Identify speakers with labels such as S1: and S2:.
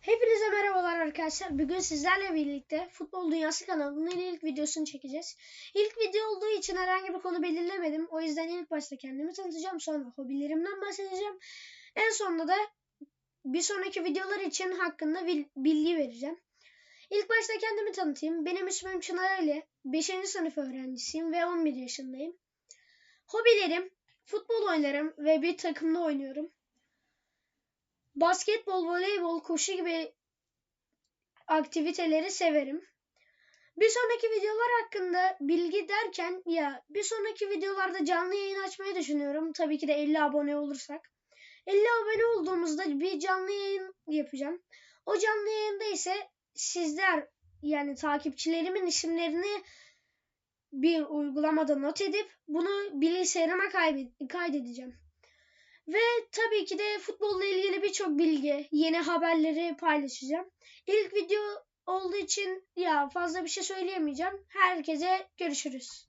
S1: Hepinize merhabalar arkadaşlar. Bugün sizlerle birlikte Futbol Dünyası kanalının ilk videosunu çekeceğiz. İlk video olduğu için herhangi bir konu belirlemedim. O yüzden ilk başta kendimi tanıtacağım. Sonra hobilerimden bahsedeceğim. En sonunda da bir sonraki videolar için hakkında bilgi vereceğim. İlk başta kendimi tanıtayım. Benim ismim Çınar Ali. 5. sınıf öğrencisiyim ve 11 yaşındayım. Hobilerim futbol oynarım ve bir takımda oynuyorum. Basketbol, voleybol, koşu gibi aktiviteleri severim. Bir sonraki videolar hakkında bilgi derken ya bir sonraki videolarda canlı yayın açmayı düşünüyorum. Tabii ki de 50 abone olursak. 50 abone olduğumuzda bir canlı yayın yapacağım. O canlı yayında ise sizler yani takipçilerimin isimlerini bir uygulamada not edip bunu bilgisayarıma kaydedeceğim. Ve tabii ki de futbolla ilgili birçok bilgi, yeni haberleri paylaşacağım. İlk video olduğu için ya fazla bir şey söyleyemeyeceğim. Herkese görüşürüz.